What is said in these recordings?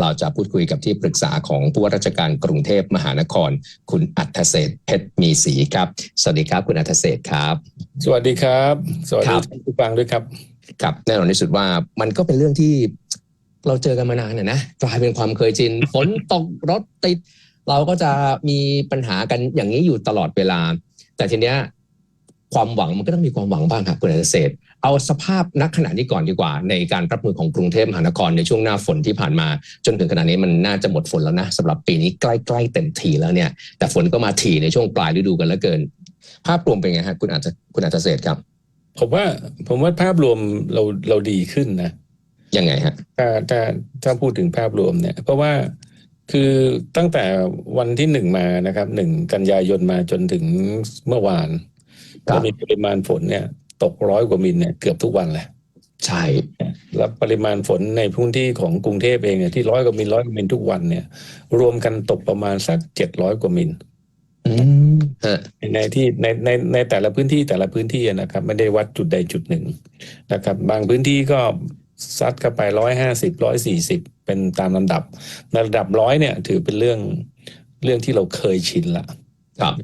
เราจะพูดคุยกับที่ปรึกษาของผู้ว่าราชการกรุงเทพมหานคร คุณอัธเศษเพชรมีศรีครับ สวัสดีครับ คุณอัธเศษครับ สวัสดีครับ สวัสคดีรับท่านผู้ฟังด้วยครับครับแน่นอนที่สุดว่ามันก็เป็นเรื่องที่เราเจอกันมานานนะนะกลายเป็นความเคยชินฝนตกรถติด เราก็จะมีปัญหากันอย่างนี้อยู่ตลอดเวลา แต่ทีเนี้ยความหวังมันก็ต้องมีความหวังบ้างครับคุณอัธเศษ เอาสภาพนักขณะนี้ก่อนดีกว่า ในการรับมือของกรุงเทพมหานครในช่วงหน้าฝนที่ผ่านมา จนถึงขณะนี้มันน่าจะหมดฝนแล้วนะสำหรับปีนี้ใกล้ๆเต็มทีแล้วเนี่ย แต่ฝนก็มาถี่ในช่วงปลายฤดูกันแล้วเกิน ภาพรวมเป็นไงฮะคุณอาจจะคุณอาจจะเศษครับ ผมว่าผมว่าภาพรวมเราเราดีขึ้นนะยังไงฮะถ้าถ้าถ้าพูดถึงภาพรวมเนี่ย เพราะว่าคือตั้งแต่วันที่หนึ่งมานะครับหนึ่งกันยายนมาจนถึงเมื่อวานครับก็มีปริมาณฝนเนี่ย ตกร้อยกว่ามิลเนี่ยเกือบทุกวันแหละใช่แล้วปริมาณฝนในพื้นที่ของกรุงเทพเองเนี่ยที่ร้อยกว่ามิลร้อยกว่ามิลทุกวันเนี่ย รวมกันตกประมาณสักเจ็ดร้อยกว่ามิลอืมฮะในที่ในในในแต่ละพื้นที่แต่ละพื้นที่นะครับไม่ได้วัดจุดใดจุดหนึ่งนะครับ บางพื้นที่ก็ซัดเข้าไปร้อยห้าสิบร้อยสี่สิบเป็นตามลำดับในระดับร้อยเนี่ย ถือเป็นเรื่องเรื่องที่เราเคยชินละครับ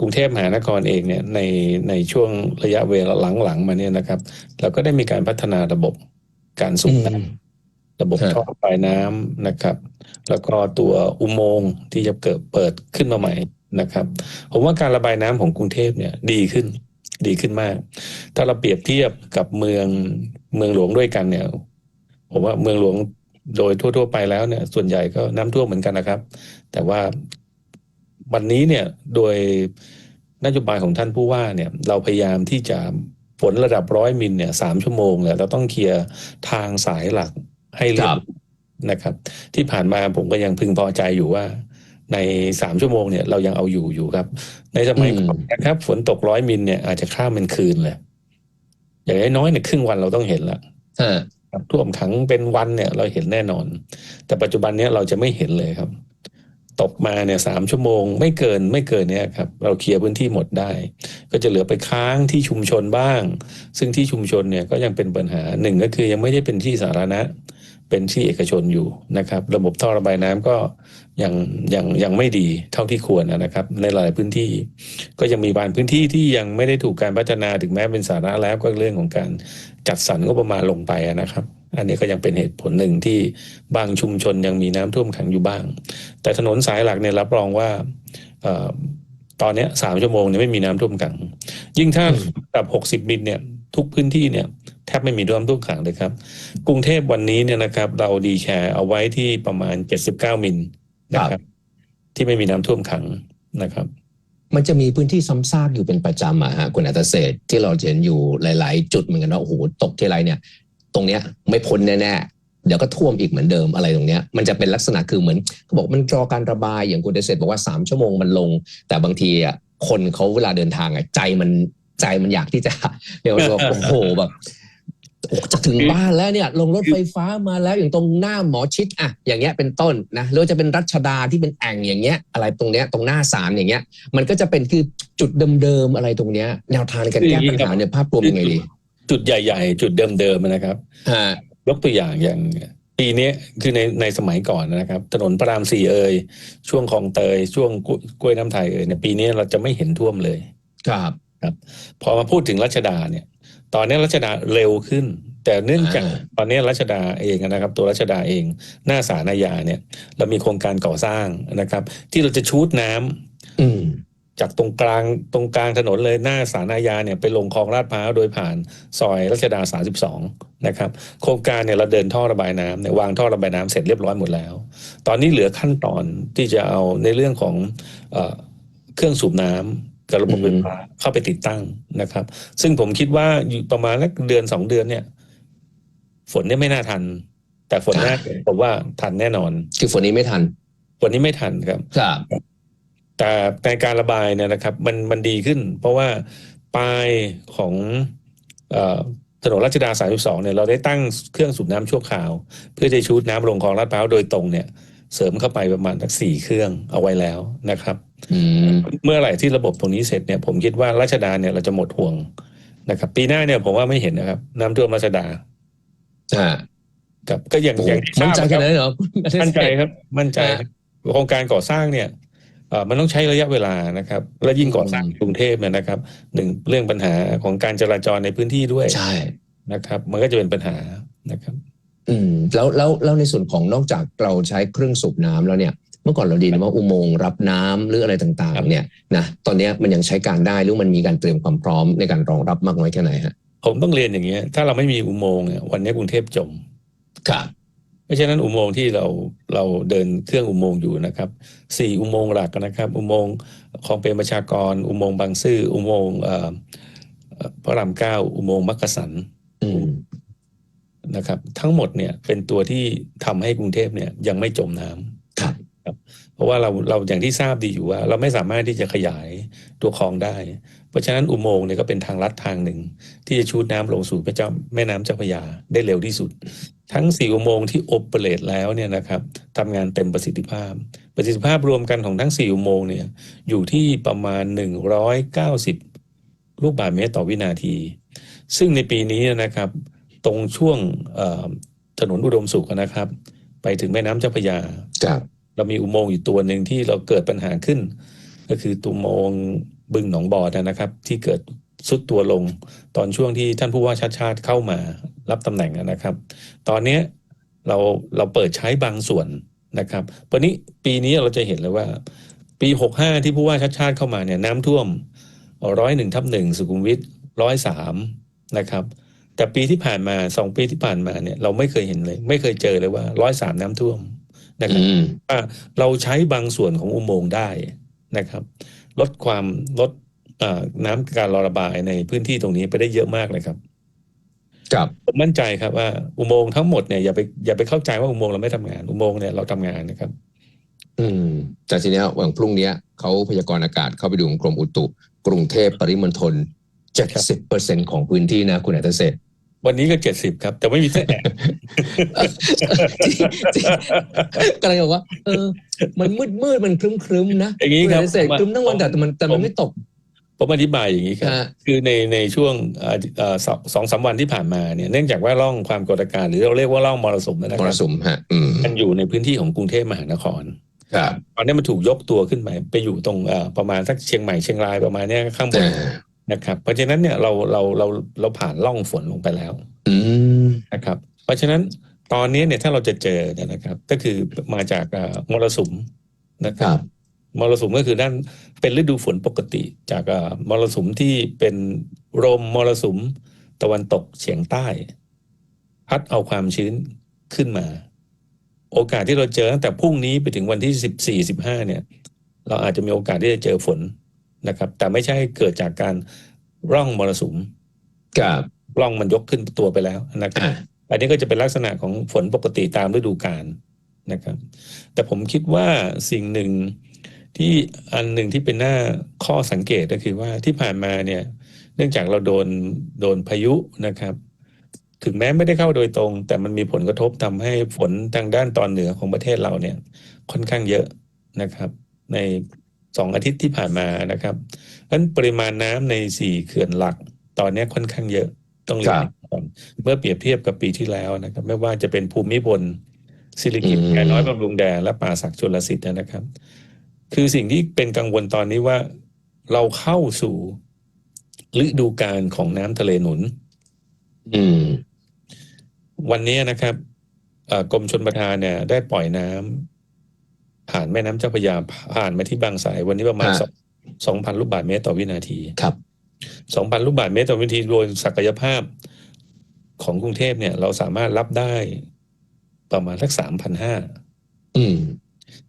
กรุงเทพมหานครเองเนี่ยในในช่วงระยะเวลาหลังๆมาเนี่ยนะครับ เราก็ได้มีการพัฒนาระบบการสูบน้ำระบบฮะท่อระบายน้ำนะครับ แล้วก็ตัวอุโมงค์ที่จะเกิดเปิดขึ้นมาใหม่นะครับผมว่าการระบายน้ำของกรุงเทพเนี่ยดีขึ้นดีขึ้นมาก ถ้าเราเปรียบเทียบกับเมืองเมืองหลวงด้วยกันเนี่ย ผมว่าเมืองหลวงโดยทั่ว ๆ ไปแล้วเนี่ย ส่วนใหญ่ก็น้ำท่วมเหมือนกันนะครับ แต่ว่า วันนี้เนี่ยโดยนโยบายของท่านผู้ว่าเนี่ยเราพยายามที่จะฝนระดับร้อยมิลเนี่ยสามชั่วโมงเนี่ยเราต้องเคลียร์ทางสายหลักให้เรียครับบนะครับ ที่ผ่านมาผมก็ยังพึงพอใจอยู่ว่า ในสามชั่วโมงเนี่ยเรายังเอาอยู่อยู่ครับ ในสมัยก่อนนะครับฝนตกร้อยมิลเนี่ยอาจจะข้ามเป็นคืนเลยอย่างน้อยๆเนี่ยครึ่งวันเราต้องเห็นละฮะครับท่วมขังเป็นวันเนี่ยเราเห็นแน่นอน แต่ปัจจุบันเนี้ยเราจะไม่เห็นเลยครับ ตกมาเนี่ยสามชั่วโมง ไม่เกินไม่เกินเนี่ยครับเราเคลียร์พื้นที่หมดได้ ก็จะเหลือไปค้างที่ชุมชนบ้าง ซึ่งที่ชุมชนเนี่ยก็ยังเป็นปัญหาหนึ่งก็คือยังไม่ได้เป็นที่สาธารณะเป็นที่เอกชนอยู่นะครับ ระบบท่อระบายน้ำก็ยังยังยังไม่ดีเท่าที่ควรนะครับ ในหลายพื้นที่ ก็ยังมีบางพื้นที่ที่ยังไม่ได้ถูกการพัฒนาถึงแม้เป็นสาธารณะแล้วก็เรื่องของการ จัดสรรงบประมาณลงไปนะครับ อันนี้ก็ยังเป็นเหตุผลหนึ่งที่บางชุมชนยังมีน้ำท่วมขังอยู่บ้าง แต่ถนนสายหลักเนี่ยรับรองว่าเอ่อตอนเนี้ยสามชั่วโมงเนี่ยไม่มีน้ำท่วมขัง ยิ่งถ้าระดับหกสิบมิลเนี่ยทุกพื้นที่เนี่ยแทบไม่มีน้ำท่วมขังเลยครับ กรุงเทพวันนี้เนี่ยนะครับ เราดีแชร์เอาไว้ที่ประมาณเจ็ดสิบเก้ามิลนะครับ ที่ไม่มีน้ำท่วมขังนะครับ มันจะมีพื้นที่ซ้ำซากอยู่เป็นประจำอะฮะคุณอัตเศษที่เราเห็นอยู่หลาย ๆ จุดเหมือนกันว่าโอ้โหตกที่ไรเนี่ย ตรงเนี้ยไม่พ้นแน่ๆเดี๋ยวก็ท่วมอีกเหมือนเดิมอะไรตรงเนี้ย มันจะเป็นลักษณะคือเหมือนเขาบอกมันรอการระบายอย่างคุณอัตเศษบอกว่าสามชั่วโมงมันลง แต่บางทีอะคนเขาเวลาเดินทางอะใจมันใจมันอยากที่จะเรียกว่าโอ้โหแบบ โอ้จะถึงบ้านแล้วเนี่ยลงรถไฟฟ้ามาแล้วอย่างตรงหน้าหมอชิดอะอย่างเงี้ยเป็นต้นนะหรือว่าจะเป็นรัชดาที่เป็นแอ่งอย่างเงี้ยอะไรตรงเนี้ยตรงหน้าศาลอย่างเงี้ย มันก็จะเป็นคือจุดเดิมๆอะไรตรงเนี้ยแนวทางในการแก้ปัญหาเนี่ยภาพรวมยังไงดีจุดใหญ่ ๆ จุดเดิมๆนะครับฮะยกตัวอย่างอย่างปีนี้คือในในสมัยก่อนนะครับ ถนนพระรามสี่เอ่ยช่วงคลองเตยช่วงกล้วยน้ำไทยเอ่ยเนี่ยปีนี้เราจะไม่เห็นท่วมเลย ครับพอมาพูดถึงรัชดาเนี่ย ตอนนี้รัชดาเร็วขึ้น แต่เนื่องจากอ่าตอนนี้รัชดาเองนะครับ ตัวรัชดาเองหน้าสารยาเนี่ย เรามีโครงการก่อสร้างนะครับ ที่เราจะชูดน้ำอืมจากตรงกลางตรงกลางถนนเลยหน้าสารอาญาเนี่ยไปลงคลองลาดพร้าวโดยผ่านซอยรัชดา 32 นะครับ โครงการเนี่ยเราเดินท่อระบายน้ำเนี่ยวางท่อระบายน้ำเสร็จเรียบร้อยหมดแล้ว ตอนนี้เหลือขั้นตอนที่จะเอาในเรื่องของเออเครื่องสูบน้ำ กับระบบไฟฟ้าเข้าไปติดตั้งนะครับ ซึ่งผมคิดว่าอยู่ประมาณสักเดือนสองเดือนเนี่ย ฝนเนี่ยไม่น่าทัน แต่ฝนหน้าผมว่าทันแน่นอน คือฝนนี้ไม่ทัน ฝนนี้ไม่ทันครับครับแต่ในการระบายเนี่ยนะครับ มันมันดีขึ้น เพราะว่าปลายของเอ่อถนนรัชดา32เนี่ยเราได้ตั้งเครื่องสูบน้ำชั่วคราว เพื่อจะชูดน้ำลงคลองลาดพร้าวโดยตรงเนี่ย เสริมเข้าไปประมาณสักสี่เครื่องเอาไว้แล้วนะครับอืมเมื่อไหร่ที่ระบบตรงนี้เสร็จเนี่ยผมคิดว่ารัชดาเนี่ยเราจะหมดห่วงนะครับ ปีหน้าเนี่ยผมว่าไม่เห็นนะครับ น้ำท่วมรัชดาฮะครับก็อย่างโอ้โหอย่างที่ทมั่นราบใจนะขครับนาดนั้นเหรอมั่นใจครับ มั่นใจครับโครงการก่อสร้างเนี่ยเอ่อมันต้องใช้ระยะเวลานะครับ และยิ่งก่อสร้างกรุงเทพเนี่ยนะครับหนึ่งเรื่องปัญหาของการจราจรในพื้นที่ด้วยใช่นะครับ มันก็จะเป็นปัญหานะครับ อืมแล้วแล้วแล้วในส่วนของนอกจากเราใช้เครื่องสูบน้ำแล้วเนี่ย เมื่อก่อนเราดีนะว่าอุโมงค์รับน้ำหรืออะไรต่างครับๆเนี่ยนะตอนเนี้ยมันยังใช้การได้หรือมันมีการเตรียมความพร้อมในการรองรับมากน้อยแค่ไหนฮะผมต้องเรียนอย่างเงี้ยถ้าเราไม่มีอุโมงค์เนี่ยวันนี้กรุงเทพจมครับเพราะฉะนั้นอุโมงค์ที่เราเราเดินเครื่องอุโมงค์อยู่นะครับสี่อุโมงค์หลักนะครับ อุโมงค์คลองเปรมประชากร อุโมงค์บางซื่ออุโมงค์เอ่อเอ่อพระรามเก้าอุโมงค์มักกะสันอืม นะครับ ทั้งหมดเนี่ยเป็นตัวที่ทำให้กรุงเทพเนี่ยยังไม่จมน้ำครับเพราะว่าเราเราอย่างที่ทราบดีอยู่ว่า เราไม่สามารถที่จะขยายตัวคลองได้ เพราะฉะนั้นอุโมงค์เนี่ยก็เป็นทางลัดทางหนึ่ง ที่จะชูดน้ำลงสู่แม่เจ้าแม่น้ำเจ้าพระยาได้เร็วที่สุด ทั้งสี่อุโมงค์ที่โอเปเรตแล้วเนี่ยนะครับทำงานเต็มประสิทธิภาพ ประสิทธิภาพรวมกันของทั้งสี่อุโมงค์เนี่ยอยู่ที่ประมาณ 190 ลูกบาศก์เมตรต่อวินาที ซึ่งในปีนี้นะครับ ตรงช่วงเอ่อถนนอุดมสุขนะครับ ไปถึงแม่น้ำเจ้าพระยาครับเรามีอุโมงค์อยู่ตัวหนึ่งที่เราเกิดปัญหาขึ้น ก็คือตัวอุโมงค์บึงหนองบอดนะครับ ที่เกิดสุดตัวลงตอนช่วงที่ท่านผู้ว่าชาติชาติเข้ามารับตำแหน่งนะครับ ตอนเนี้ยเราเราเปิดใช้บางส่วนนะครับวันนี้ปีนี้เราจะเห็นเลยว่า ปีหกห้าที่ผู้ว่าชาติชาติเข้ามาเนี่ยน้ำท่วมร้อยหนึ่งทับหนึ่งสุขุมวิทร้อยสามนะครับ แต่ปีที่ผ่านมาสองปีที่ผ่านมาเนี่ยเราไม่เคยเห็นเลย ไม่เคยเจอเลยว่าร้อยสามน้ำท่วมนะครับอืมว่าเราใช้บางส่วนของอุโมงค์ได้นะครับ ลดความลดเอ่อน้ำการรอระบายในพื้นที่ตรงนี้ไปได้เยอะมากเลยครับครับผมมั่นใจครับว่าอุโมงค์ทั้งหมดเนี่ยอย่าไปอย่าไปเข้าใจว่าอุโมงค์เราไม่ทำงาน อุโมงค์เนี่ยเราทำงานนะครับ อืมแต่ทีเนี้ยวันพรุ่งเนี้ยเขาพยากรณ์อากาศเข้าไปดูของกรมอุตุ กรุงเทพปริมณฑลเจ็ดสิบเปอร์เซ็นของพื้นที่นะคุณอัตเศษ วันนี้ก็เจ็ดสิบครับ แต่ไม่มีเส้นแดงก็เลยบอกว่า เออ มันมืดมืดๆมันครึ้มครึ้มๆนะอย่างนี้คุณครับอัตเศษครึ้มทั้งวันแต่แต่มันแต่มันไม่ตก ผมอธิบายอย่างนี้ครับฮะคือในในช่วงเอ่อเอ่อสองสองสามวันที่ผ่านมาเนี่ยเนื่องจากว่าร่องความกดอากาศหรือเราเรียกว่าร่องมรสุมนะคมรรับสุมฮะอืมมันอยู่ในพื้นที่ของกรุงเทพมหานครครับตอนนี้มันถูกยกตัวขึ้นไปไปอยู่ตรงเอ่อประมาณสักเชียงใหม่เชียงรายประมาณเนี้ยข้างบนอ่า นะครับเพราะฉะนั้นเนี่ยเราเราเราเราผ่านร่องฝนลงไปแล้วอืมนะครับ เพราะฉะนั้นตอนนี้เนี่ยถ้าเราจะเจอเนี่ยนะครับ ก็คือมาจากเอ่อมรสุมนะคครับรับมรสุมก็คือด้านเป็นฤดูฝนปกติ จากเอ่อมรสุมที่เป็นลมมรสุมตะวันตกเฉียงใต้ พัดเอาความชื้นขึ้นมา โอกาสที่เราเจอตั้งแต่พรุ่งนี้ไปถึงวันที่สิบสี่สิบห้าเนี่ย เราอาจจะมีโอกาสที่จะเจอฝน นะครับ แต่ไม่ใช่เกิดจากการร่องมรสุมครับร่องมันยกขึ้นตัวไปแล้วนะครับอ่าอันนี้ก็จะเป็นลักษณะของฝนปกติตามฤดูกาลนะครับ แต่ผมคิดว่าสิ่งหนึ่งที่อันหนึ่งที่เป็นหน้าข้อสังเกตก็คือว่าที่ผ่านมาเนี่ย เนื่องจากเราโดนโดนพายุนะครับ ถึงแม้ไม่ได้เข้าโดยตรง แต่มันมีผลกระทบทำให้ฝนทางด้านตอนเหนือของประเทศเราเนี่ย ค่อนข้างเยอะนะครับ ใน สองอาทิตย์ที่ผ่านมานะครับเพราะฉะนั้นปริมาณน้ำในสี่เขื่อนหลัก ตอนนี้ค่อนข้างเยอะต้องเรียนอย่างนี้ก่อนเมื่อเปรียบเทียบกับปีที่แล้วนะครับ ไม่ว่าจะเป็นภูมิพลสิริกิติ์อืมแก่น้อยบำรุงแดนและป่าศักดิ์ชลสิทธิ์นะครับ คือสิ่งที่เป็นกังวลตอนนี้ว่าเราเข้าสู่ฤดูกาลของน้ำทะเลหนุน อืม วันนี้นะครับเอ่อกรมชนประทานเนี่ย ได้ปล่อยน้ำ ผ่านแม่น้ำเจ้าพระยาผ่านมาที่บางสายวันนี้ประมาณฮะสองสองพันลูกบาศก์เมตรต่อวินาทีครับสองพันลูกบาศก์เมตรต่อวินาทีโดยศักยภาพของกรุงเทพเนี่ย เราสามารถรับได้ประมาณสักสามพันห้าอืม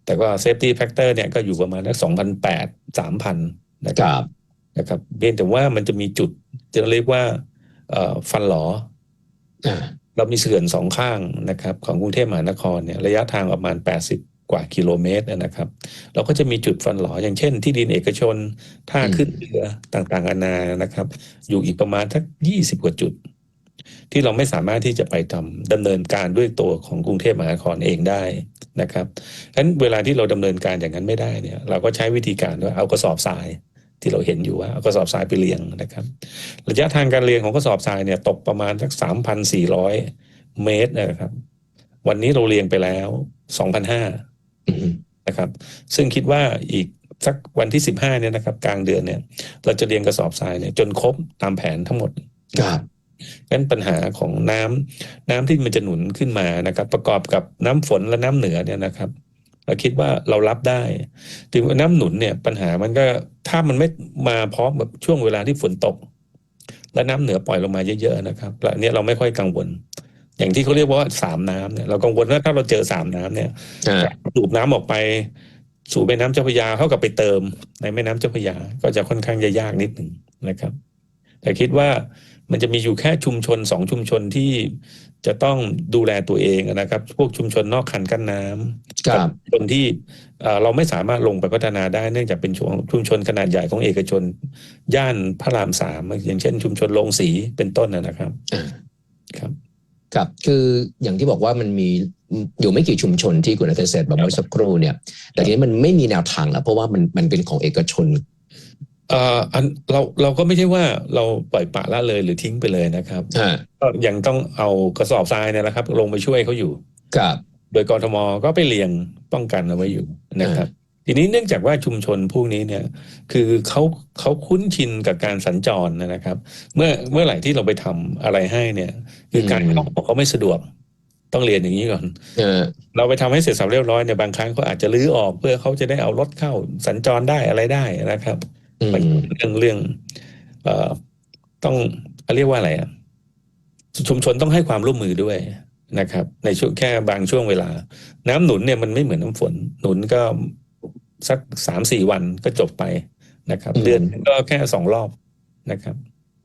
แต่ว่าเซฟตี้แฟกเตอร์เนี่ยก็อยู่ประมาณสักสองพันแปดสามพันนะคครับรับนะครับเพียงแต่ว่ามันจะมีจุดจะเรียกว่าเอ่อฟันหลออ่าเรามีเขื่อนสองข้างนะครับ ของกรุงเทพมหานครเนี่ย ระยะทางประมาณ80 กว่ากิโลเมตรนะครับ เราก็จะมีจุดฟันหลออย่างเช่น ที่ดินเอกชนท่าขึ้นเรือต่างๆนานานะครับ อยู่อีกประมาณสัก20กว่าจุด ที่เราไม่สามารถที่จะไปทำดำเนินการด้วยตัวของกรุงเทพมหานครเองได้นะครับฉะนั้นเวลาที่เราดำเนินการอย่างนั้นไม่ได้เนี่ยเราก็ใช้วิธีการว่าเอากระสอบทรายที่เราเห็นอยู่ว่าเอากระสอบทรายไปเรียงนะครับ ระยะทางการเรียงของกระสอบทรายเนี่ยตกประมาณสัก3,400เมตรนะครับ วันนี้เราเรียงไปแล้ว2,500อืมนะครับ ซึ่งคิดว่าอีกสักวันที่15เนี่ยนะครับ กลางเดือนเนี่ย เราจะเรียงกระสอบทรายเนี่ยจนครบตามแผนทั้งหมดครับงั้นปัญหาของน้ำน้ำที่มันจะหนุนขึ้นมานะครับ ประกอบกับน้ำฝนและน้ำเหนือเนี่ยนะครับ เราคิดว่าเรารับได้ถึงน้ำหนุนเนี่ยปัญหามันก็ถ้ามันไม่มาพร้อมกับช่วงเวลาที่ฝนตก และน้ำเหนือปล่อยลงมาเยอะๆนะครับและอันเนี้ยเราไม่ค่อยกังวล อย่างที่เขาเรียกว่าสามน้ำเนี่ยเรากังวลว่าถ้าเราเจอสามน้ำเนี่ยอ่าสูบน้ำออกไป สู่แม่น้ำเจ้าพระยาเท่ากับไปเติมในแม่น้ำเจ้าพระยาก็จะค่อนข้างจะยากนิดหนึ่งนะครับ แต่คิดว่ามันจะมีอยู่แค่ชุมชนสองชุมชนที่จะต้องดูแลตัวเองนะครับ พวกชุมชนนอกคันกั้นน้ำครับชุมชนที่เอ่อเราไม่สามารถลงไปพัฒนาได้เนื่องจากเป็นช่วงชุมชนขนาดใหญ่ของเอกชน ย่านพระรามสามอย่างเช่น ชุมชนโรงสีเป็นต้นนะนะครับอ่าครับ ครับคืออย่างที่บอกว่ามันมีอยู่ไม่กี่ชุมชนที่คุณอาจารย์เศษบอกเมื่อสักครู่เนี่ย แต่ทีนี้มันไม่มีแนวทางแล้ว เพราะว่ามันมันเป็นของเอกชนเอ่ออันเราเราก็ไม่ใช่ว่าเราปล่อยปละละเลยหรือทิ้งไปเลยนะครับอ่าก็ยังต้องเอากระสอบทรายเนี่ยนะครับ ลงไปช่วยเขาอยู่ครับโดยกรทมก็ไปเรียงป้องกันเอาไว้อยู่นะครับ ทีนี้เนื่องจากว่าชุมชนพวกนี้เนี่ยคือเขาเขาคุ้นชินกับการสัญจรนะครับ เมื่อเมื่อไหร่ที่เราไปทำอะไรให้เนี่ย คือการอืมเข้าออกเขาไม่สะดวกต้องเรียนอย่างนี้ก่อนเออเราไปทำให้เสร็จสับเรียบร้อยเนี่ยบางครั้งเขาอาจจะรื้อออกเพื่อเขาจะได้เอารถเข้าสัญจรได้อะไรได้นะครับอืมมันเรื่องเรื่องเอ่อต้องเขาเรียกว่าอะไรอะชุมชนต้องให้ความร่วมมือด้วยนะครับ ในช่วงแค่บางช่วงเวลา น้ำหนุนเนี่ยมันไม่เหมือนน้ำฝน หนุนก็ สักสามสี่วันก็จบไปนะครับ เดือนก็แค่สองรอบนะครับ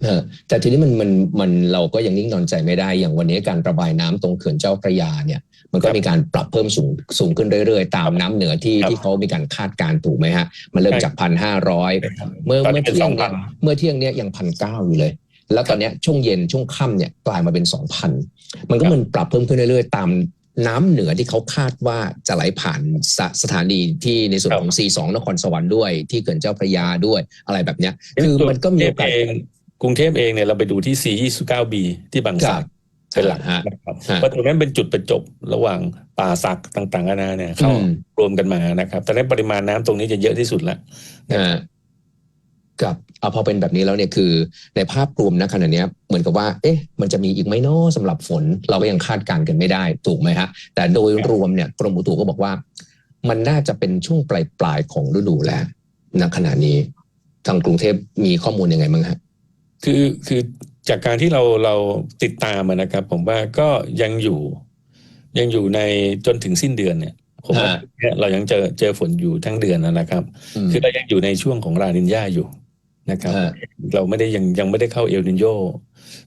เออแต่ทีนี้มันมันมันเราก็ยังนิ่งนอนใจไม่ได้ อย่างวันนี้การระบายน้ำตรงเขื่อนเจ้าพระยาเนี่ย มันก็ครับมีการปรับเพิ่มสูงสูงขึ้นเรื่อยๆ ตามน้ำเหนือที่ครับที่เขามีการคาดการณ์ถูกไหมฮะ มันเริ่มใช่จากพันห้าร้อยเมื่อตอนเมื่นี้อเป็นเที่สยองงพัเนี่ยนเมื่อเที่ยงเนี้ยยังพันเก้าอยู่เลย แล้วตอนเนี้ยช่วงเย็นช่วงค่ำเนี่ยกลายมาเป็นสองพันมันก็ครับมันปรับเพิ่มขึ้นเรื่อยๆ ตาม น้ำเหนือที่เขาคาดว่าจะไหลผ่านสสถานีที่ในส่วนของ C2 นครสวรรค์ด้วย ที่เขื่อนเจ้าพระยาด้วยอะไรแบบเนี้ย คือมันก็มีโอกาสเองกรุงเทพเองเนี่ยเราไปดูที่ C29B ที่บางครัสับกเป็นหลักฮะนะครับฮะเพราะตรงนั้นเป็นจุดประจบระหว่างป่าสักต่างๆนานาเนี่ยเข้าอืมรวมกันมานะครับ แต่ในปริมาณน้ำตรงนี้จะเยอะที่สุดแล้วอ่า กับเอาพอเป็นแบบนี้แล้วเนี่ยคือในภาพรวมนะขณะเนี้ยเหมือนกับว่า เอ๊ะ มันจะมีอีกไหมเนาะสำหรับฝนเราก็ยังคาดการณ์กันไม่ได้ถูกไหมฮะแต่โดยรวมเนี่ยกรมอุตุก็บอกว่า มันน่าจะเป็นช่วงปลายปลายๆของฤดูแล้วณขณะนี้ทางกรุงเทพมีข้อมูลยังไงบ้างฮะคือคือจากการที่เราเราติดตามอะนะครับ ผมว่าก็ยังอยู่ ยังอยู่ในจนถึงสิ้นเดือนเนี่ยผมว่าฮะเนี่ยเรายังเจอเจอฝนอยู่ทั้งเดือนนะครับมคือเรายังอยู่ในช่วงของลานินญาอยู่ นะครับฮะเราไม่ได้ยังยังไม่ได้เข้าเอลนินโย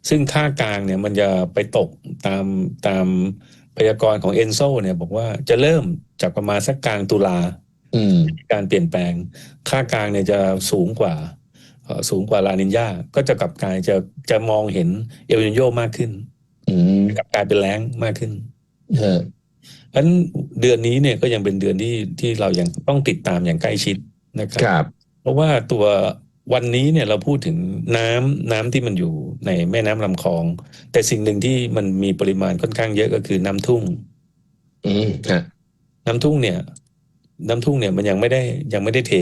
ซึ่งค่ากลางเนี่ยมันจะไปตกตามตามพยากรณ์ของเอนโซเนี่ยบอกว่าจะเริ่มจากประมาณสักกลางตุลาอืมการเปลี่ยนแปลง ค่ากลางเนี่ยจะสูงกว่าเอ่อสูงกว่าลานินญาก็จะกลับกลายจะจะมองเห็นเอลนินโยมากขึ้นอืมกลับกลายเป็นแล้งมากขึ้นฮะเพราะฉะนั้นเดือนนี้เนี่ยก็ยังเป็นเดือนที่ที่เรายังต้องติดตามอย่างใกล้ชิดนะครับครับเพราะว่าตัว วันนี้เนี่ยเราพูดถึงน้ำน้ำที่มันอยู่ในแม่น้ำลำคลอง แต่สิ่งหนึ่งที่มันมีปริมาณค่อนข้างเยอะก็คือน้ำทุ่ง อืมฮะน้ำทุ่งเนี่ย น้ำทุ่งเนี่ยมันยังไม่ได้ยังไม่ได้เท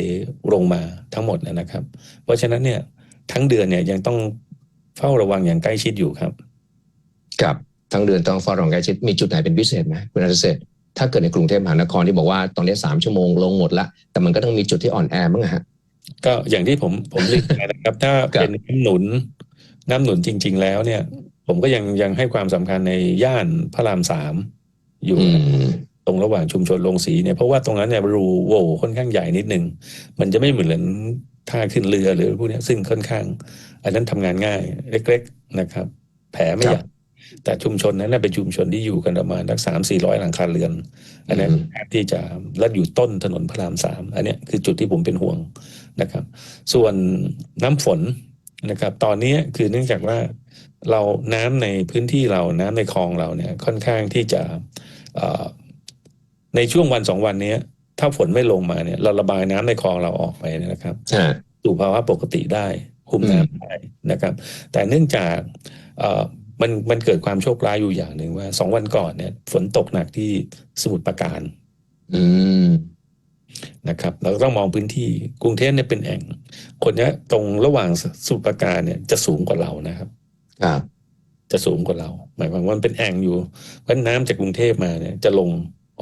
ลงมาทั้งหมดนะครับ เพราะฉะนั้นเนี่ย ทั้งเดือนเนี่ยยังต้องเฝ้าระวังอย่างใกล้ชิดอยู่ครับกับทั้งเดือนต้องเฝ้าระวังใกล้ชิดมีจุดไหนเป็นพิเศษไหมคุณอาจารย์เศษถ้าเกิดในกรุงเทพมหานครที่บอกว่าตอนนี้สามชั่วโมงลงหมดละแต่มันก็ต้องมีจุดที่อ่อนแอบ้างอะฮะ ก็อย่างที่ผมผมเรียนไปนะครับ ถ้าครับเป็นน้ำหนุน น้ำหนุนจริง ๆ แล้วเนี่ย ผมก็ยังยังให้ความสำคัญในย่านพระรามสามอยู่อืนะมตรงระหว่างชุมชนโรงสีเนี่ยเพราะว่าตรงนั้นเนี่ยรูโหว่ค่อนข้างใหญ่นิดนึงมันจะไม่เหมือนท่าขึ้นเรือหรือพวกเนี้ยซึ่งค่อนข้าง อันนั้นทำงานง่าย เล็ก ๆนะครับ แผลไม่ใหญ่ แต่ชุมชนนั้นนะเป็นชุมชนที่อยู่กันประมาณสักสามสี่ร้อยหลังคาเรือน อันนั้นอืมแทบที่จะแล้วอยู่ต้นถนนพระรามสามอันเนี้ยคือจุดที่ผมเป็นห่วงนะครับ ส่วนน้ำฝนนะครับ ตอนนี้คือเนื่องจากว่าเราน้ำในพื้นที่เราน้ำในคลองเราเนี่ยค่อนข้างที่จะเอ่อในช่วงวันสองวันเนี้ยถ้าฝนไม่ลงมาเนี่ย เราระบายน้ำในคลองเราออกไปเนยนะครับฮะสู่ภาวะปกติได้คุมน้ำได้นะครับ แต่เนื่องจากเอ่อ มันมันมันเกิดความโชคร้ายอยู่อย่างหนึ่งว่าสองวันก่อนเนี่ย ฝนตกหนักที่สมุทรปราการ อืมนะครับ เราก็ต้องมองพื้นที่กรุงเทพเนี่ยเป็นแอ่ง คนเนี้ยตรงระหว่างสมุทรปราการเนี่ยจะสูงกว่าเรานะครับครับจะสูงกว่าเรา หมายความว่ามันเป็นแอ่งอยู่เพราะน้ำจากกรุงเทพมาเนี่ยจะลง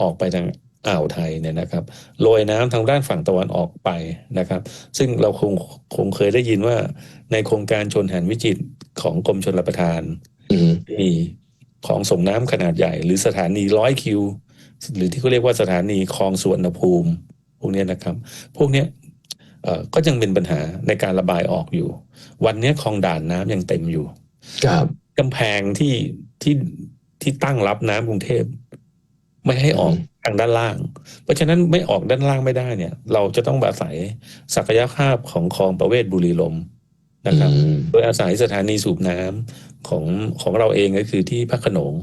ออกไปทางอ่าวไทยเนี่ยนะครับโรยน้ำทางด้านฝั่งตะวันออกไปนะครับ ซึ่งเราคงคงเคยได้ยินว่าในโครงการชนแหนวิจิตรของกรมชลประทานอื มมีของส่งน้ำขนาดใหญ่ หรือสถานีร้อยคิว หรือที่เขาเรียกว่าสถานีคลองสุวรรณภูมิ พวกเนี้ยนะครับ พวกเนี้ยเอ่อก็ยังเป็นปัญหาในการระบายออกอยู่ วันเนี้ยคลองด่านน้ำยังเต็มอยู่ครับกำแพงที่ที่ที่ตั้งรับน้ำกรุงเทพไม่ให้ออกทางด้านล่าง เพราะฉะนั้นไม่ออกด้านล่างไม่ได้เนี่ย เราจะต้องอาศัยศักยภาพของคลองประเวศบุรีลมย์นะครับอืมโดยอาศัยสถานีสูบน้ำ ของของเราเองก็คือที่พระโขนง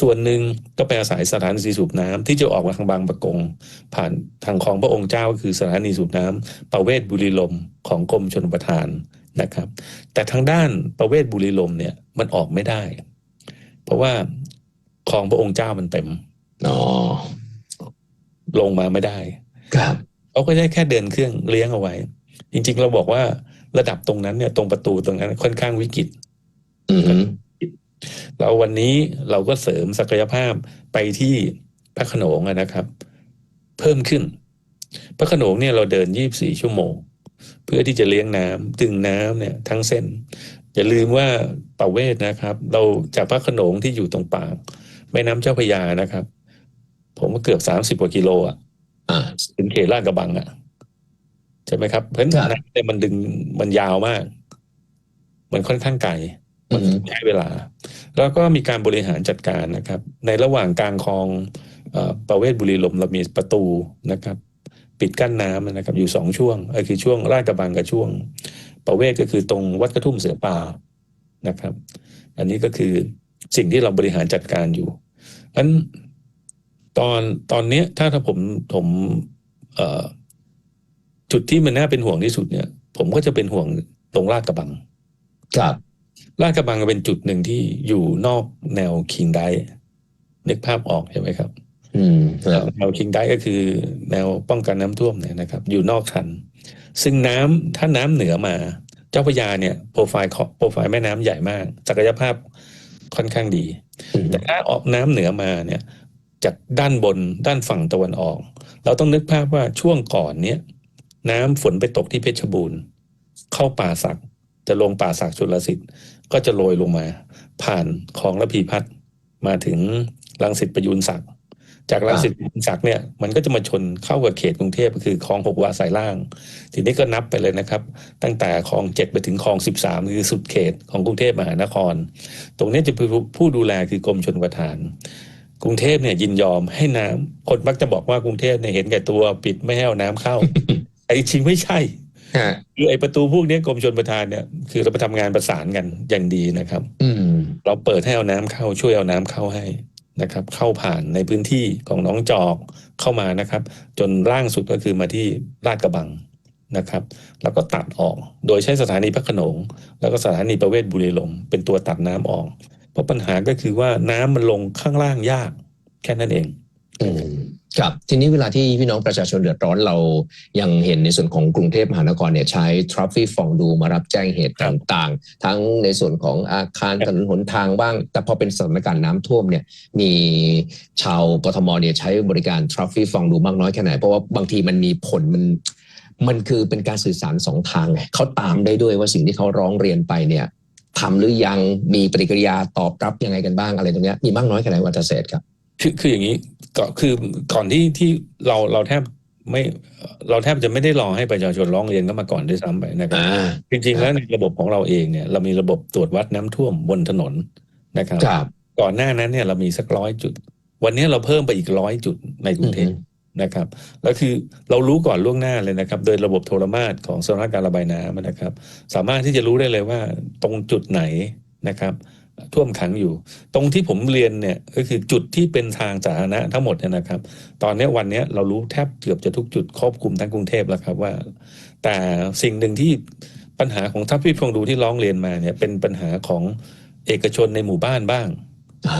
ส่วนหนึ่งก็ไปอาศัยสถานีสูบน้ำที่จะออกมาทางบางประกง ผ่านทางคลองพระองค์เจ้าก็คือสถานีสูบน้ำประเวศบุรีลมย์ของกรมชนประทานนะครับ แต่ทางด้านประเวศบุรีลมย์เนี่ยมันออกไม่ได้ เพราะว่าคลองพระองค์เจ้ามันเต็มอ๋อลงมาไม่ได้ ครับเขาก็ได้แค่เดินเครื่องเลี้ยงเอาไว้ จริง ๆ เราบอกว่าระดับตรงนั้นเนี่ยตรงประตูตรงนั้นค่อนข้างวิกฤต อืมแล้ววันนี้เราก็เสริมศักยภาพไปที่พระโขนงอะนะครับ เพิ่มขึ้น พระโขนงเนี่ยเราเดิน24ชั่วโมง เพื่อที่จะเลี้ยงน้ำดึงน้ำเนี่ยทั้งเส้น อย่าลืมว่าประเวศนะครับ เราจากพระโขนงที่อยู่ตรงปากแม่น้ำเจ้าพระยานะครับ ผมว่าเกือบ30กว่ากิโลอะอ่าถึงเขตลาดกระบังอะใช่ไหมครับเพราะฉะนั้นครับน้ำเนี่ยมันดึงมันยาวมาก มันค่อนข้างไกลอืม ใช้เวลา แล้วก็มีการบริหารจัดการนะครับ ในระหว่างกลางคลองเอ่อประเวศบุรีลมย์เรามีประตูนะครับ ปิดกั้นน้ำนะครับ อยู่สองช่วงเออคือช่วงลาดกระบังกับช่วง ประเวศก็คือตรงวัดกระทุ่มเสือป่านะครับ อันนี้ก็คือสิ่งที่เราบริหารจัดการอยู่อันตอนตอนเนี้ยถ้าถ้าผมผมเอ่อจุดที่มันน่าเป็นห่วงที่สุดเนี่ย ผมก็จะเป็นห่วงตรงลาดกระบัง ครับ ลาดกระบังเป็นจุดหนึ่งที่อยู่นอกแนวคิงไดนึกภาพออกใช่ไหมครับ อืมครับแนวคิงไดก็คือ แนวป้องกันน้ำท่วมเนี่ยนะครับ อยู่นอกคัน ซึ่งน้ำถ้าน้ำเหนือมา เจ้าพระยาเนี่ยโปรไฟล์ของโปรไฟล์แม่น้ำใหญ่มากศักยภาพค่อนข้างดีอืมแต่ถ้าออกน้ำเหนือมาเนี่ยจากด้านบนด้านฝั่งตะวันออก เราต้องนึกภาพว่าช่วงก่อนเนี้ยน้ำฝนไปตกที่เพชรบูรณ์ เข้าป่าสักจะลงป่าสักชลสิทธิ์ ก็จะโรยลงมา ผ่านคลองระพีพัฒน์มาถึงรังสิตประยูนศักดิ์จากรังสิตประยูนศักดิ์เนี่ยมันก็จะมาชนเข้ากับเขตกรุงเทพก็คือคลองหกวาสายล่าง ทีนี้ก็นับไปเลยนะครับ ตั้งแต่คลองเจ็ดไปถึงคลองสิบสามคือสุดเขตของกรุงเทพมหานคร ตรงนี้จะเป็นผู้ดูแลคือกรมชนประทานกรุงเทพเนี่ยยินยอมให้น้ำคนมักจะบอกว่ากรุงเทพเนี่ยเห็นแก่ตัวปิดไม่ให้เอาน้ำเข้าไอ้จริงไม่ใช่ฮะ คือไอ้ประตูพวกนี้กรมชนประทานเนี่ยคือเราไปทำงานประสานกันอย่างดีนะครับ อืมเราเปิดให้เอาน้ำเข้าช่วยเอาน้ำเข้าให้นะครับ เข้าผ่านในพื้นที่ของหน้องจอกเข้ามานะครับ จนล่างสุดก็คือมาที่ลาดกระบังนะครับ แล้วก็ตัดออก โดยใช้สถานีพระโขนง แล้วก็สถานีประเวศบุรีลมย์เป็นตัวตัดน้ำออก เพราะปัญหาก็คือว่าน้ำมันลงข้างล่างยาก แค่นั้นเองอืม ครับทีนี้เวลาที่พี่น้องประชาชนเดือดร้อนเรายังเห็นในส่วนของกรุงเทพมหานครเนี่ยใช้ทรัฟฟี่ฟองดูมารับแจ้งเหตุต่างๆ ทั้งในส่วนของอาคารถนนหนทางบ้าง แต่พอเป็นสถานการณ์น้ำท่วมเนี่ยมีชาวกทมเนี่ยใช้บริการทรัฟฟี่ฟองดูมากน้อยแค่ไหน เพราะว่าบางทีมันมีผลมันมันคือเป็นการสื่อสารสองทางเขาตามได้ด้วยว่าสิ่งที่เขาร้องเรียนไปเนี่ยทำหรือยังมีปฏิกิริยาตอบรับยังไงกันบ้างอะไรตรงเนี้ยมีมากน้อยแค่ไหนวันเกษครับ คือคืออย่างนี้ก็คือก่อนที่ที่เราเราแทบไม่เราแทบจะไม่ได้รอให้ประชาชนร้องเรียนเข้ามาก่อนด้วยซ้ำไปนะครับอ่าจริงๆแล้วในระบบของเราเองเนี่ย เรามีระบบตรวจวัดน้ำท่วมบนถนนนะครับครับก่อนหน้านั้นเนี่ยเรามีสักร้อยจุด วันนี้เราเพิ่มไปอีกร้อยจุดในกรุงเทพนะครับแล้วคือเรารู้ก่อนล่วงหน้าเลยนะครับ โดยระบบโทรมาตของสำนักการระบายน้ำนะครับ สามารถที่จะรู้ได้เลยว่าตรงจุดไหนนะครับ ท่วมขังอยู่ ตรงที่ผมเรียนเนี่ยก็คือจุดที่เป็นทางสาธารณะทั้งหมดเนี่ยนะครับ ตอนนี้วันนี้เรารู้แทบเกือบจะทุกจุดครอบคลุมทั้งกรุงเทพแล้วครับว่า แต่สิ่งหนึ่งที่ปัญหาของทัพพี่ฟองดูที่ร้องเรียนมาเนี่ยเป็นปัญหาของเอกชนในหมู่บ้านบ้างอ่า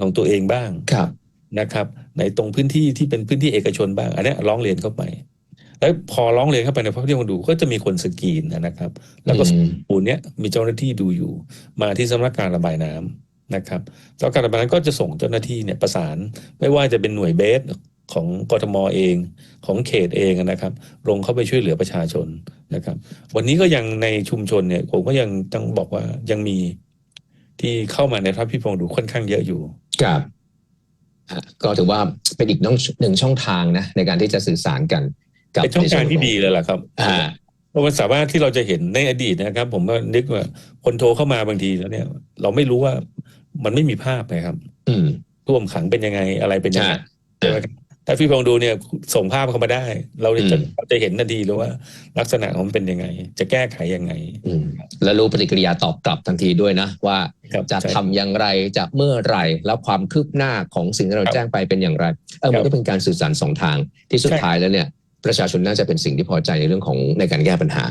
ของตัวเองบ้างครับนะครับ ในตรงพื้นที่ที่เป็นพื้นที่เอกชนบ้าง อันเนี้ยร้องเรียนเข้าไป แล้วพอร้องเรียนเข้าไปในพระที่มาดูก็จะมีคนสกรีนนะครับ แล้วก็อืมปูนเนี้ยมีเจ้าหน้าที่ดูอยู่ มาที่สำนักการระบายน้ำนะครับแล้วการระบายน้ำก็จะส่งเจ้าหน้าที่เนี่ยประสาน ไม่ว่าจะเป็นหน่วยเบสของกทมเองของเขตเองนะครับ ลงเข้าไปช่วยเหลือประชาชนนะครับ วันนี้ก็ยังในชุมชนเนี่ยผมก็ยังต้องบอกว่ายังมีที่เข้ามาในพระพิพงดูค่อนข้างเยอะอยู่ครับอะก็ถือว่าเป็นอีกน้องหนึ่งช่องทางนะในการที่จะสื่อสารกันกับ เป็นช่องทางที่ในส่วนขดีเลยล่ะครับอ่าเพราะมันสามารถที่เราจะเห็นในอดีตนะครับ ผมก็นึกว่าคนโทรเข้ามาบางทีแล้วเนี่ย เราไม่รู้ว่ามันไม่มีภาพนะครับ อืมท่วมขังเป็นยังไงอะไรเป็นยังไงใช่ใช่ไหมครับถ้าพี่พงดูเนี่ยส่งภาพเข้ามาได้ เราจะอืมเราจะเห็นทันทีเลยว่า ลักษณะของมันเป็นยังไง จะแก้ไขยังไงอืมแล้วรู้ปฏิกิริยาตอบกลับทันทีด้วยนะ ว่าครับจะใช่ทำอย่างไรจะเมื่อไหรแล้วความคืบหน้าของสิ่งที่เราครับแจ้งไปเป็นอย่างไรเออมันครับก็เป็นการสื่อสารสองทางที่สุดใช่ท้ายแล้วเนี่ย ประชาชนน่าจะเป็นสิ่งที่พอใจในเรื่องของในการแก้ปัญหา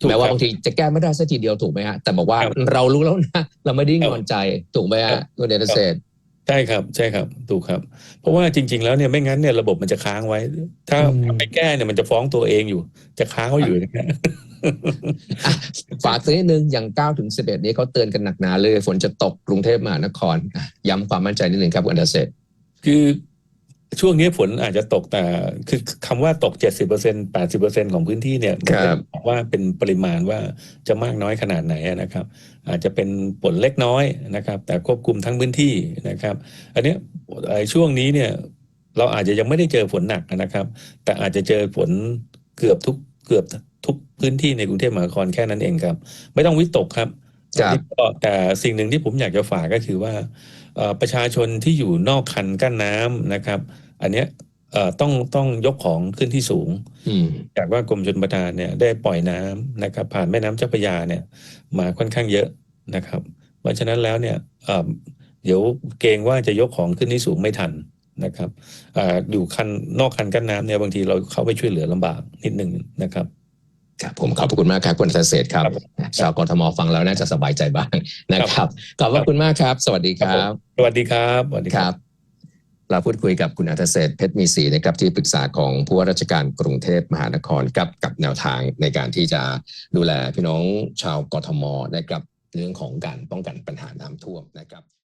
ถูกแม้ว่าครับบางทีจะแก้ไม่ได้สักทีเดียวถูกไหมฮะแต่บอกว่าครับเรารู้แล้วนะเราไม่ได้ครับงอนใจถูกไหมครัฮะบคุณเดชเศรษฐ์ใช่ครับใช่ครับถูกครับ เพราะว่าจริง ๆ แล้วเนี่ยไม่งั้นเนี่ยระบบมันจะค้างไว้ ถ้าถ้าไม่แก้เนี่ยมันจะฟ้องตัวเองอยู่ จะค้างไว้อยู่นะอะฝากสักนิดนึงอย่าง9ถึง11 นี้เขาเตือนกันหนักหนาเลย ฝนจะตกกรุงเทพมหานครอะย้ำความมั่นใจนิดนึงครับคุณเดชเศรษฐ์คือ ช่วงนี้ฝนอาจจะตกแต่คือคำว่าตก 70% 80%ของพื้นที่เนี่ยมันไม่ได้บอกว่าเป็นปริมาณว่าจะมากน้อยขนาดไหนนะครับ อาจจะเป็นฝนเล็กน้อยนะครับ แต่ควบคุมทั้งพื้นที่นะครับ อันเนี้ยไอ้ช่วงนี้เนี่ยเราอาจจะยังไม่ได้เจอฝนหนักนะครับ แต่อาจจะเจอฝนเกือบทุกเกือบทุกพื้นที่ในกรุงเทพมหานครแค่นั้นเองครับ ไม่ต้องวิตกครับครับแต่สิ่งหนึ่งที่ผมอยากจะฝากก็คือว่าเอ่อ ประชาชนที่อยู่นอกคันกั้นน้ำนะครับ อันเนี้ยเอ่อต้องต้องยกของขึ้นที่สูงอืมจากว่ากรมชลประทานเนี่ยได้ปล่อยน้ำนะครับ ผ่านแม่น้ำเจ้าพระยาเนี่ย มาค่อนข้างเยอะนะครับ เพราะฉะนั้นแล้วเนี่ยเอ่อเดี๋ยวเกรงว่าจะยกของขึ้นที่สูงไม่ทันนะครับอ่าอยู่คันนอกคันกั้นน้ำเนี่ยบางทีเราเข้าไปช่วยเหลือลำบากนิดหนึ่งนะครับ ครับผมขอบพระคุณมากครับคุณเดชเศรษฐ์ครับครับ ชาวกทมฟังแล้วน่าจะสบายใจบ้างนะครับ ขอบพระคุณมากครับ สวัสดีครับ สวัสดีครับสวัสดีคครัรับบเราพูดคุยกับคุณอัธเศรษฐ์เพชรมีศรีนะครับที่ปรึกษาของผู้ว่าราชการกรุงเทพมหานครกับกับแนวทางในการที่จะดูแลพี่น้องชาวกทมนะครับเรื่องของการป้องกันปัญหาน้ำท่วมนะครับ